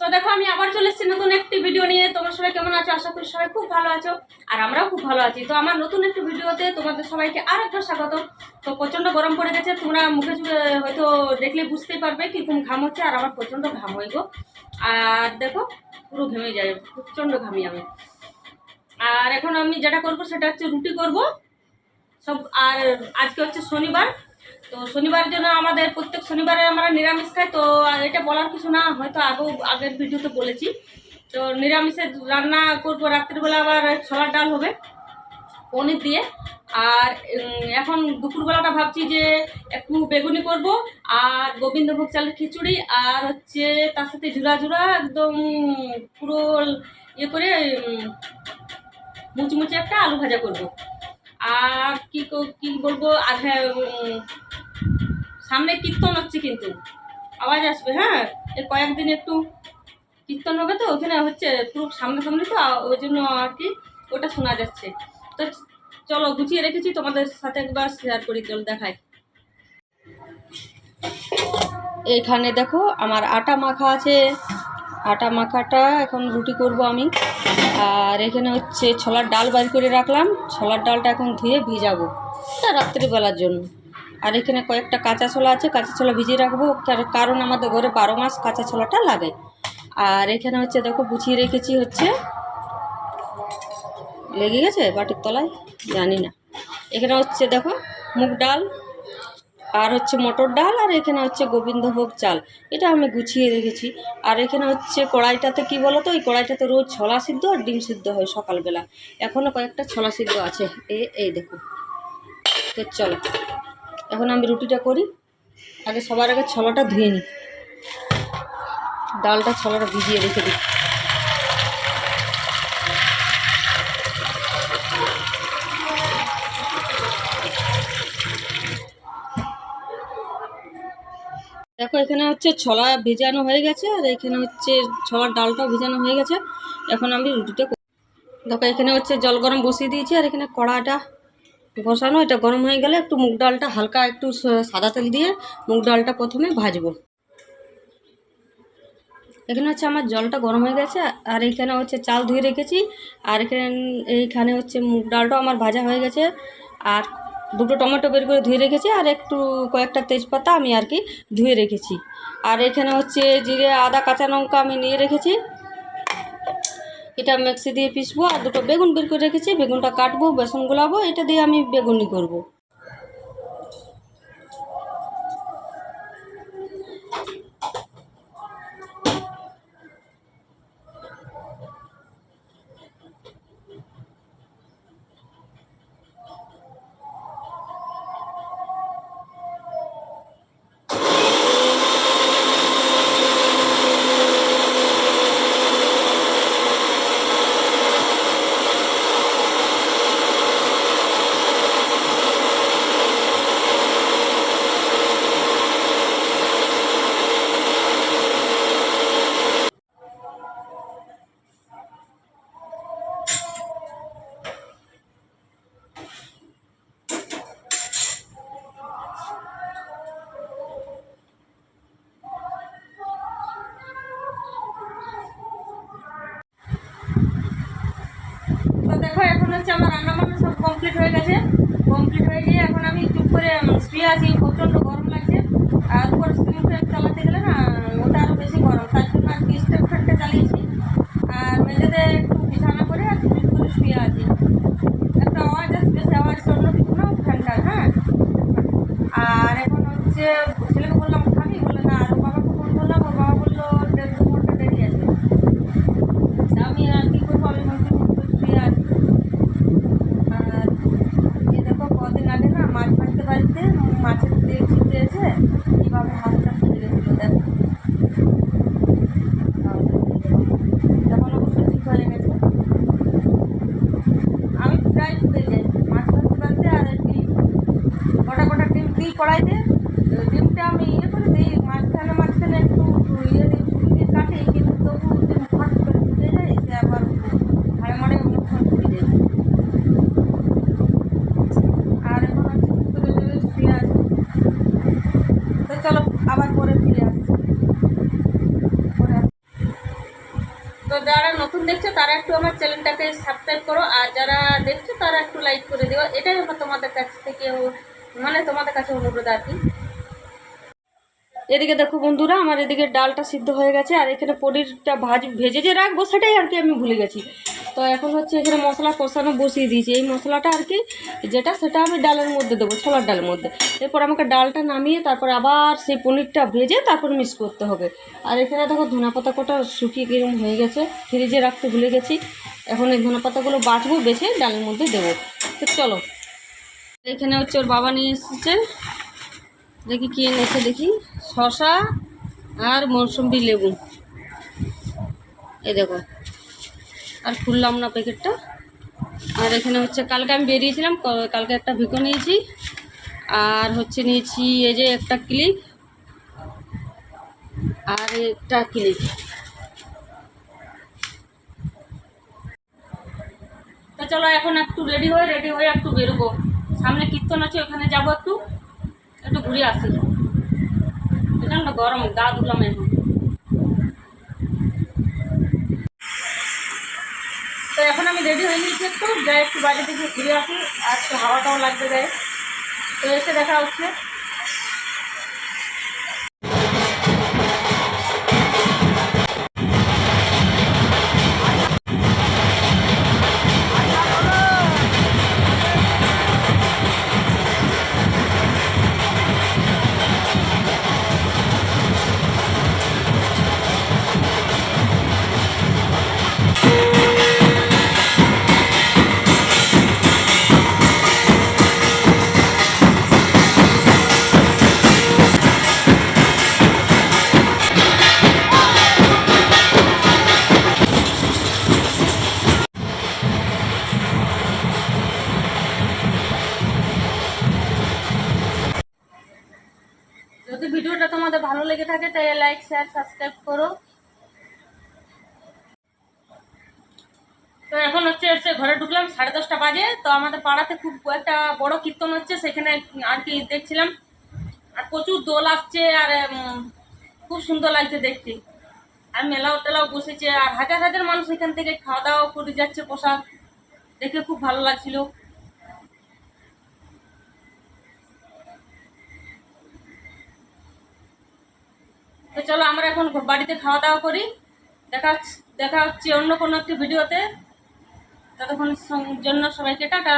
তো দেখো, আমি আবার চলে এসেছি নতুন একটি ভিডিও নিয়ে। তোমার সবাই কেমন আছো? আশা করি সবাই খুব ভালো আছো, আর আমরাও খুব ভালো আছি। তো আমার নতুন একটি ভিডিওতে তোমাদের সবাইকে আর একবার স্বাগত তো প্রচণ্ড গরম পড়ে গেছে, তোমরা মুখে হয়তো দেখলে বুঝতেই পারবে কীরকম ঘাম হচ্ছে, আর আমার প্রচণ্ড ঘাম হয়ে গো। আর দেখো, পুরো ঘেমে যায়, প্রচণ্ড ঘামি আমি। আর এখন আমি যেটা করব, সেটা হচ্ছে রুটি করব। সব, আর আজকে হচ্ছে শনিবার তো শনিবার জন্য আমাদের প্রত্যেক শনিবারে আমরা নিরামিষ খাই, তো এটা বলার কিছু না, হয়তো আগেও আগের ভিডিওতে বলেছি। তো নিরামিষের রান্না করব রাত্রিবেলা আবার ছোলার ডাল হবে, পনির দিয়ে। আর এখন দুপুরবেলাটা ভাবছি যে একটু বেগুনি করব আর গোবিন্দভোগ চালের খিচুড়ি আর হচ্ছে তার সাথে ঝুরা ঝুরা একদম পুরো ইয়ে করে মুচমুচে একটা আলু ভাজা করব। আর কি কো- বলব? আর হ্যাঁ সামনে কীর্তন হচ্ছে কিন্তু। আওয়াজ আসবে হ্যাঁ? এই কয়েকদিন একটু কীর্তন হবে তো, ওখানে হচ্ছে পুরো সামনে সামনে তো ওই জন্য আর কি ওটা শোনা যাচ্ছে। তো চলো, গুছিয়ে রেখেছি, তোমাদের সাথে একবার শেয়ার করি, চল দেখাই। এইখানে দেখো, আমার আটা মাখা আছে। আটা মাখাটা এখন রুটি করব আমি। আর এখানে হচ্ছে ছোলার ডাল বার করে রাখলাম। ছোলার ডালটা এখন ধুয়ে ভিজাবো। তা রাত্রিবেলার জন্য। আর এখানে কয়েকটা কাঁচা ছোলা আছে, কাঁচা ছোলা ভিজিয়ে রাখব। কার- কারণ আমাদের ঘরে বারো মাস কাঁচা ছোলাটা লাগে। আর এখানে হচ্ছে দেখো গুছিয়ে রেখেছি হচ্ছে, লেগে গেছে বাটির তলায়? জানি না। এখানে হচ্ছে দেখো মুগ ডাল আর হচ্ছে মটর ডাল আর এখানে হচ্ছে গোবিন্দভোগ চাল। এটা আমি গুছিয়ে রেখেছি। আর এখানে হচ্ছে কড়াইটাতে কি বলো তো এই কড়াইটাতে রোজ ছোলা সিদ্ধ আর ডিম সিদ্ধ হয় সকালবেলা। এখনও কয়েকটা ছোলা সিদ্ধ আছে। এ, এই দেখো। তো চলো, এখন আমি রুটিটা করি। আগে সবার আগে ছোলাটা ধুয়ে নিই। ডালটা ছোলাটা ভিজিয়ে রেখে দিই। দেখো এখানে হচ্ছে ছোলা ভেজানো হয়ে গেছে, আর এখানে হচ্ছে ছোলার ডালটাও ভেজানো হয়ে গেছে। এখন আমি রুটিটা দেখো, এখানে হচ্ছে জল গরম বসিয়ে দিয়েছি, আর এখানে কড়াটা বসানো। এটা গরম হয়ে গেলে একটু মুগ ডালটা হালকা একটু সাদা তেল দিয়ে মুগ ডালটা প্রথমে ভাজবো। এখানে হচ্ছে আমার জলটা গরম হয়ে গেছে, আর এখানে হচ্ছে চাল ধুয়ে রেখেছি, আর এখানে এইখানে হচ্ছে মুগ ডালটাও আমার ভাজা হয়ে গেছে। আর দুটো টমেটো বের করে ধুয়ে রেখেছি আর একটু কয়েকটা তেজপাতা আমি আর কি ধুয়ে রেখেছি। আর এখানে হচ্ছে জিরে, আদা, কাঁচা লঙ্কা আমি নিয়ে রেখেছি। এটা মিক্সি দিয়ে পিসবো আর দুটো বেগুন বের করে রেখেছি। বেগুনটা কাটবো, বেসন গুলাবো, এটা দিয়ে আমি বেগুনি করব। হচ্ছে আমার রান্না বান্না সব কমপ্লিট হয়ে গেছে। কমপ্লিট হয়ে গিয়ে এখন আমি চুপ করে শুয়ে আছি, প্রচণ্ড গরম লাগছে। আর উপর স্ক্রিন ফ্যান চালাতে গেলে না, ওটা আরও বেশি গরম। তার জন্য আর কি স্টেপ ফ্যানটা চালিয়েছি। আর মেঝেতে একটু বিছানা করে আর চুপ করে শুয়ে আছি। একটা আওয়াজ আসবে সে আওয়াজ অন্য কিছু না ফ্যানটার হ্যাঁ? আর এখন হচ্ছে চেয়েছে কীভাবে মাছটা ফেলে দিল দেখো। তখন ঠিক হয়ে গেছে। আমি প্রায় ঢুকে যাই মাছ ভাজতে আর ডিম কটা কটা ডিম দিই কড়াইতে, ডিমটা আমি ইয়ে করে দিই। তো যারা নতুন দেখছ, তারা একটু আমার চ্যানেলটাকে সাবস্ক্রাইব করো, আর যারা দেখছ, তারা একটু লাইক করে দিও। এটাই আমার তোমাদের কাছ থেকে মানে তোমাদের কাছে অনুরোধ আর কি। এদিকে দেখো বন্ধুরা, আমার এদিকে ডালটা সিদ্ধ হয়ে গেছে, আর এখানে পনিরটা ভাজ ভেজে যে রাখব, সেটাই আর কি আমি ভুলে গেছি। তো এখন হচ্ছে এখানে মশলা কষানো বসিয়ে দিয়েছি। এই মশলাটা আর কি, যেটা সেটা আমি ডালের মধ্যে দেবো, ছোলার ডালের মধ্যে। এরপর আমাকে ডালটা নামিয়ে তারপর আবার সেই পনিরটা ভেজে তারপর মিক্স করতে হবে। আর এখানে দেখো ধনা পাতা কটা শুকিয়ে কিরম হয়ে গেছে, ফ্রিজে রাখতে ভুলে গেছি। এখন এই ধনা পাতাগুলো বাটবো, বেছে ডালের মধ্যে দেবো। তো চলো। এখানে হচ্ছে ওর বাবা নিয়ে এসেছে। দেখি কি এনেছে দেখি। শশা আর মৌসুম্বি লেবু। এই দেখো। আর খুললাম না প্যাকেটটা। আর এখানে হচ্ছে, কালকে আমি বেরিয়েছিলাম কালকে একটা ভিকো নিয়েছি। আর হচ্ছে নিয়েছি, এই যে একটা ক্লিপ। আর একটা ক্লিপ। তো চলো, এখন একটু রেডি হয়ে রেডি হয়ে একটু বেরোবো। সামনে কীর্তন আছে, ওখানে যাব একটু। একটু ঘুরে আসি। এখানে গরম, গা ধুলাম এখন তো এখন আমি রেডি হয়ে নিয়েছি একটু। যাই একটু বাইরে থেকে ঘুরে আসি। আর একটু হাওয়াটাও লাগবে গায়ে। তো এসে দেখা হচ্ছে। ভিডিওটা তোমাদের ভালো লেগে থাকে তাহলে লাইক শেয়ার সাবস্ক্রাইব করো। তো এখন হচ্ছে এসে ঘরে ঢুকলাম, সাড়ে দশটা বাজে। তো আমাদের পাড়াতে খুব একটা বড় কীর্তন হচ্ছে, সেখানে আর কি দেখছিলাম। আর প্রচুর দোল আসছে, আর খুব সুন্দর লাগছে দেখতে। আর মেলাও টেলাও বসেছে, আর হাজার হাজার মানুষ এখান থেকে খাওয়া দাওয়া করে যাচ্ছে, প্রসাদ দেখে খুব ভালো লাগছিল। চলো, আমরা এখন বাড়িতে খাওয়া দাওয়া করি। দেখা দেখা হচ্ছে অন্য কোনো একটি ভিডিওতে। ততক্ষণ জন্য সবাইকে টাটা।